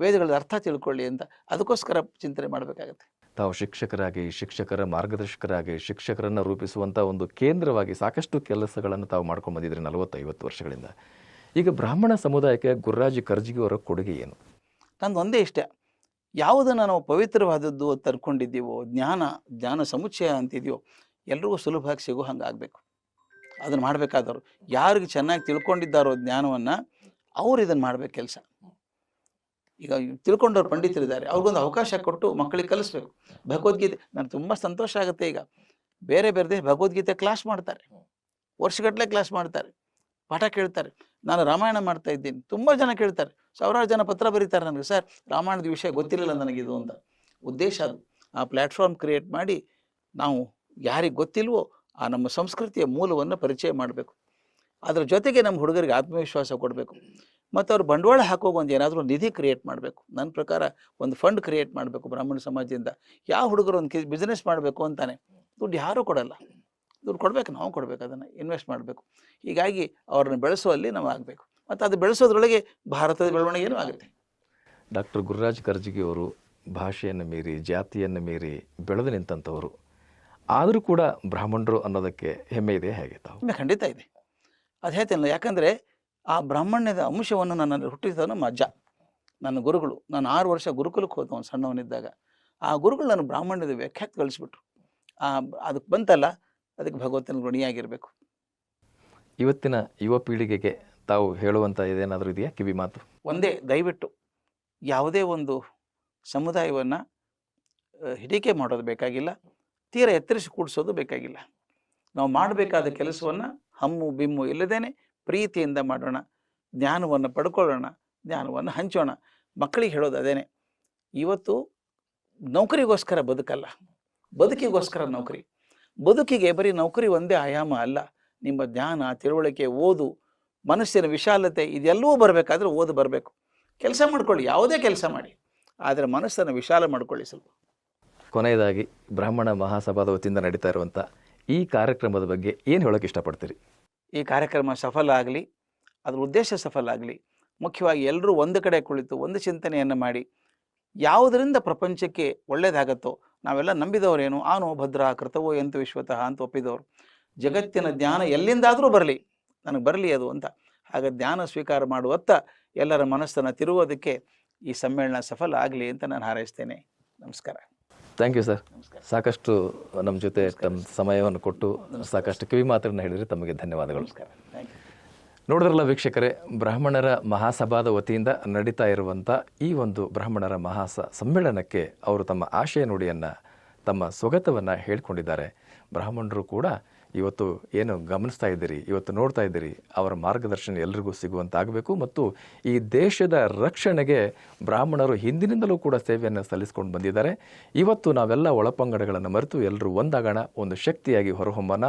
ವೇದಗಳ ಅರ್ಥ ತಿಳ್ಕೊಳ್ಳಿ ಅಂತ. ಅದಕ್ಕೋಸ್ಕರ ಚಿಂತನೆ ಮಾಡಬೇಕಾಗತ್ತೆ. ತಾವು ಶಿಕ್ಷಕರಾಗಿ ಶಿಕ್ಷಕರ ಮಾರ್ಗದರ್ಶಕರಾಗಿ ಶಿಕ್ಷಕರನ್ನು ರೂಪಿಸುವಂಥ ಒಂದು ಕೇಂದ್ರವಾಗಿ ಸಾಕಷ್ಟು ಕೆಲಸಗಳನ್ನು ತಾವು ಮಾಡ್ಕೊಂಡು ಬಂದಿದ್ರಿ ನಲವತ್ತೈವತ್ತು ವರ್ಷಗಳಿಂದ. ಈಗ ಬ್ರಾಹ್ಮಣ ಸಮುದಾಯಕ್ಕೆ ಗುರುರಾಜಿ ಕರ್ಜಿಗೆ ಅವರ ಕೊಡುಗೆ ಏನು? ನಂದು ಒಂದೇ ಇಷ್ಟ. ಯಾವುದನ್ನು ನಾವು ಪವಿತ್ರವಾದದ್ದು ಅಂತ ಅನ್ಕೊಂಡಿದ್ದೀವೋ, ಜ್ಞಾನ ಜ್ಞಾನ ಸಮುಚ್ಚಯ ಅಂತಿದೆಯೋ, ಎಲ್ರಿಗೂ ಸುಲಭವಾಗಿ ಸಿಗೋ ಹಂಗೆ ಆಗಬೇಕು ಅದನ್ನು ಮಾಡಬೇಕಾದವರು. ಯಾರಿಗೆ ಚೆನ್ನಾಗಿ ತಿಳ್ಕೊಂಡಿದ್ದಾರೋ ಜ್ಞಾನವನ್ನು ಅವ್ರು ಇದನ್ನು ಮಾಡಬೇಕು ಕೆಲಸ. ಈಗ ತಿಳ್ಕೊಂಡವ್ರು ಪಂಡಿತರಿದ್ದಾರೆ. ಅವ್ರಿಗೊಂದು ಅವಕಾಶ ಕೊಟ್ಟು ಮಕ್ಕಳಿಗೆ ಕಲಿಸ್ಬೇಕು. ಭಗವದ್ಗೀತೆ, ನನಗೆ ತುಂಬ ಸಂತೋಷ ಆಗುತ್ತೆ ಈಗ. ಬೇರೆ ಬೇರೆ ದೇಶ ಭಗವದ್ಗೀತೆ ಕ್ಲಾಸ್ ಮಾಡ್ತಾರೆ. ವರ್ಷಗಟ್ಟಲೆ ಕ್ಲಾಸ್ ಮಾಡ್ತಾರೆ. ಪಾಠ ಕೇಳ್ತಾರೆ. ನಾನು ರಾಮಾಯಣ ಮಾಡ್ತಾ ಇದ್ದೀನಿ. ತುಂಬ ಜನ ಕೇಳ್ತಾರೆ. ಸಾವಿರಾರು ಜನ ಪತ್ರ ಬರೀತಾರೆ ನನಗೆ ಸರ್ ರಾಮಾಯಣದ ವಿಷಯ ಗೊತ್ತಿರಲಿಲ್ಲ ನನಗಿದು ಅಂತ. ಉದ್ದೇಶ ಅದು. ಆ ಪ್ಲ್ಯಾಟ್ಫಾರ್ಮ್ ಕ್ರಿಯೇಟ್ ಮಾಡಿ ನಾವು ಯಾರಿಗೆ ಗೊತ್ತಿಲ್ವೋ ಆ ನಮ್ಮ ಸಂಸ್ಕೃತಿಯ ಮೂಲವನ್ನು ಪರಿಚಯ ಮಾಡಬೇಕು. ಅದರ ಜೊತೆಗೆ ನಮ್ಮ ಹುಡುಗರಿಗೆ ಆತ್ಮವಿಶ್ವಾಸ ಕೊಡಬೇಕು. ಮತ್ತು ಅವ್ರು ಬಂಡವಾಳ ಹಾಕೋಕೆ ಒಂದು ಏನಾದರೂ ನಿಧಿ ಕ್ರಿಯೇಟ್ ಮಾಡಬೇಕು. ನನ್ನ ಪ್ರಕಾರ ಒಂದು ಫಂಡ್ ಕ್ರಿಯೇಟ್ ಮಾಡಬೇಕು ಬ್ರಾಹ್ಮಣ ಸಮಾಜದಿಂದ. ಯಾವ ಹುಡುಗರು ಒಂದು ಕೆ ಬಿಸ್ನೆಸ್ ಮಾಡಬೇಕು ಅಂತಾನೆ. ದುಡ್ಡು ಯಾರೂ ಕೊಡಲ್ಲ. ದುಡ್ಡು ಕೊಡಬೇಕು ನಾವು ಕೊಡಬೇಕು ಅದನ್ನು ಇನ್ವೆಸ್ಟ್ ಮಾಡಬೇಕು. ಹೀಗಾಗಿ ಅವ್ರನ್ನ ಬೆಳೆಸುವಲ್ಲಿ ನಾವು ಆಗಬೇಕು. ಮತ್ತು ಅದು ಬೆಳೆಸೋದ್ರೊಳಗೆ ಭಾರತದ ಬೆಳವಣಿಗೆಯೂ ಆಗುತ್ತೆ. ಡಾಕ್ಟರ್ ಗುರುರಾಜ್ ಕರ್ಜಿಗಿ ಅವರು ಭಾಷೆಯನ್ನು ಮೀರಿ ಜಾತಿಯನ್ನು ಮೀರಿ ಬೆಳೆದು ನಿಂತಂಥವರು. ಆದರೂ ಕೂಡ ಬ್ರಾಹ್ಮಣರು ಅನ್ನೋದಕ್ಕೆ ಹೆಮ್ಮೆ ಇದೆ ಹೇಗೆ ತಾವು? ಖಂಡಿತ ಇದೆ. ಅದು ಹೇಳ್ತೇನೆ ಯಾಕಂದರೆ ಆ ಬ್ರಾಹ್ಮಣ್ಯದ ಅಂಶವನ್ನು ನನ್ನಲ್ಲಿ ಹುಟ್ಟಿದ ನಮ್ಮ ಅಜ್ಜ ನನ್ನ ಗುರುಗಳು. ನಾನು ಆರು ವರ್ಷ ಗುರುಕುಲಕ್ಕೆ ಹೋದವನು ಸಣ್ಣವನಿದ್ದಾಗ. ಆ ಗುರುಗಳು ನನ್ನ ಬ್ರಾಹ್ಮಣ್ಯದ ವ್ಯಾಖ್ಯಾತ ಕಳಿಸ್ಬಿಟ್ರು ಆ ಅದಕ್ಕೆ ಬಂತಲ್ಲ ಅದಕ್ಕೆ ಭಗವಂತನ ಋಣಿಯಾಗಿರಬೇಕು ಇವತ್ತಿನ ಯುವ ಪೀಳಿಗೆಗೆ ತಾವು ಹೇಳುವಂಥ ಇದೇನಾದರೂ ಇದೆಯಾ? ಕಿವಿ ಮಾತು. ಒಂದೇ ದಯವಿಟ್ಟು ಯಾವುದೇ ಒಂದು ಸಮುದಾಯವನ್ನು ಹಿಡಿಕೆ ಮಾಡೋದು ಬೇಕಾಗಿಲ್ಲ. ತೀರ ಎತ್ತರಿಸಿ ಕೂಡಿಸೋದು ಬೇಕಾಗಿಲ್ಲ. ನಾವು ಮಾಡಬೇಕಾದ ಕೆಲಸವನ್ನು ಹಮ್ಮು ಬಿಮ್ಮು ಇಲ್ಲದೇನೆ ಪ್ರೀತಿಯಿಂದ ಮಾಡೋಣ. ಜ್ಞಾನವನ್ನು ಪಡ್ಕೊಳ್ಳೋಣ. ಜ್ಞಾನವನ್ನು ಹಂಚೋಣ. ಮಕ್ಕಳಿಗೆ ಹೇಳೋದು ಅದೇನೆ. ಇವತ್ತು ನೌಕರಿಗೋಸ್ಕರ ಬದುಕಲ್ಲ. ಬದುಕಿಗೋಸ್ಕರ ನೌಕರಿ. ಬದುಕಿಗೆ ಬರೀ ನೌಕರಿ ಒಂದೇ ಆಯಾಮ ಅಲ್ಲ. ನಿಮ್ಮ ಜ್ಞಾನ ತಿಳುವಳಿಕೆ ಓದು ಮನಸ್ಸಿನ ವಿಶಾಲತೆ ಇದೆಲ್ಲವೂ ಬರಬೇಕಾದ್ರೆ ಓದು ಬರಬೇಕು. ಕೆಲಸ ಮಾಡ್ಕೊಳ್ಳಿ ಯಾವುದೇ ಕೆಲಸ ಮಾಡಿ. ಆದರೆ ಮನಸ್ಸನ್ನು ವಿಶಾಲ ಮಾಡಿಕೊಳ್ಳಿ ಸ್ವಲ್ಪ. ಕೊನೆಯದಾಗಿ ಬ್ರಾಹ್ಮಣ ಮಹಾಸಭಾದ ವತಿಯಿಂದ ನಡೀತಾ ಇರುವಂಥ ಈ ಕಾರ್ಯಕ್ರಮದ ಬಗ್ಗೆ ಏನು ಹೇಳೋಕೆ ಇಷ್ಟಪಡ್ತೀರಿ? ಈ ಕಾರ್ಯಕ್ರಮ ಸಫಲ ಆಗಲಿ ಅದರ ಉದ್ದೇಶ ಸಫಲ ಆಗಲಿ ಮುಖ್ಯವಾಗಿ ಎಲ್ಲರೂ ಒಂದು ಕಡೆ ಕುಳಿತು ಒಂದು ಚಿಂತನೆಯನ್ನು ಮಾಡಿ ಯಾವುದರಿಂದ ಪ್ರಪಂಚಕ್ಕೆ ಒಳ್ಳೆಯದಾಗತ್ತೋ ನಾವೆಲ್ಲ ನಂಬಿದವರೇನು? ಆನೋ ಭದ್ರ ಕೃತವೋ ಎಂತು ವಿಶ್ವತಃ ಅಂತ ಒಪ್ಪಿದವರು. ಜಗತ್ತಿನ ಜ್ಞಾನ ಎಲ್ಲಿಂದಾದರೂ ಬರಲಿ ನನಗೆ ಬರಲಿ ಅದು ಅಂತ. ಹಾಗೆ ಜ್ಞಾನ ಸ್ವೀಕಾರ ಮಾಡುವತ್ತ ಎಲ್ಲರ ಮನಸ್ಸನ್ನು ತಿರುವುದಕ್ಕೆ ಈ ಸಮ್ಮೇಳನ ಸಫಲ ಆಗಲಿ ಅಂತ ನಾನು ಹಾರೈಸ್ತೇನೆ. ನಮಸ್ಕಾರ. ಥ್ಯಾಂಕ್ ಯು ಸರ್ ನಮಸ್ಕಾರ. ಸಾಕಷ್ಟು ನಮ್ಮ ಜೊತೆ ತಮ್ಮ ಸಮಯವನ್ನು ಕೊಟ್ಟು ಸಾಕಷ್ಟು ಕಿವಿ ಮಾತನ್ನು ಹೇಳಿದರೆ. ತಮಗೆ ಧನ್ಯವಾದಗಳು. ನಮಸ್ಕಾರ. ಥ್ಯಾಂಕ್ ಯು ನೋಡಿದ್ರಲ್ಲ ವೀಕ್ಷಕರೇ, ಬ್ರಾಹ್ಮಣರ ಮಹಾಸಭಾದ ವತಿಯಿಂದ ನಡೀತಾ ಇರುವಂಥ ಈ ಒಂದು ಬ್ರಾಹ್ಮಣರ ಮಹಾಸ ಸಮ್ಮೇಳನಕ್ಕೆ ಅವರು ತಮ್ಮ ಆಶಯ ನುಡಿಯನ್ನು, ತಮ್ಮ ಸ್ವಗತವನ್ನು ಹೇಳ್ಕೊಂಡಿದ್ದಾರೆ. ಬ್ರಾಹ್ಮಣರು ಕೂಡ ಇವತ್ತು ಏನು ಗಮನಿಸ್ತಾ ಇದ್ದೀರಿ, ಇವತ್ತು ನೋಡ್ತಾ ಇದ್ದೀರಿ, ಅವರ ಮಾರ್ಗದರ್ಶನ ಎಲ್ರಿಗೂ ಸಿಗುವಂತಾಗಬೇಕು ಮತ್ತು ಈ ದೇಶದ ರಕ್ಷಣೆಗೆ ಬ್ರಾಹ್ಮಣರು ಹಿಂದಿನಿಂದಲೂ ಕೂಡ ಸೇವೆಯನ್ನು ಸಲ್ಲಿಸ್ಕೊಂಡು ಬಂದಿದ್ದಾರೆ. ಇವತ್ತು ನಾವೆಲ್ಲ ಒಳಪಂಗಡಗಳನ್ನು ಮರೆತು ಎಲ್ಲರೂ ಒಂದಾಗೋಣ, ಒಂದು ಶಕ್ತಿಯಾಗಿ ಹೊರಹೊಮ್ಮನ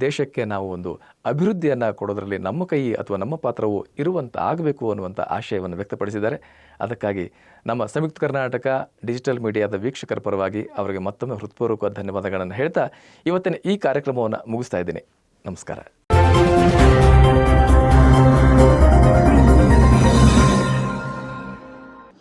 ದೇಶಕ್ಕೆ ನಾವು ಒಂದು ಅಭಿವೃದ್ಧಿಯನ್ನು ಕೊಡೋದರಲ್ಲಿ ನಮ್ಮ ಕೈ ಅಥವಾ ನಮ್ಮ ಪಾತ್ರವು ಇರುವಂತ ಆಗಬೇಕು ಅನ್ನುವಂಥ ಆಶಯವನ್ನು ವ್ಯಕ್ತಪಡಿಸಿದ್ದಾರೆ. ಅದಕ್ಕಾಗಿ ನಮ್ಮ ಸಂಯುಕ್ತ ಕರ್ನಾಟಕ ಡಿಜಿಟಲ್ ಮೀಡಿಯಾದ ವೀಕ್ಷಕರ ಪರವಾಗಿ ಅವರಿಗೆ ಮತ್ತೊಮ್ಮೆ ಹೃತ್ಪೂರ್ವಕ ಧನ್ಯವಾದಗಳನ್ನು ಹೇಳ್ತಾ ಇವತ್ತಿನ ಈ ಕಾರ್ಯಕ್ರಮವನ್ನು ಮುಗಿಸ್ತಾ ಇದ್ದೀನಿ. ನಮಸ್ಕಾರ.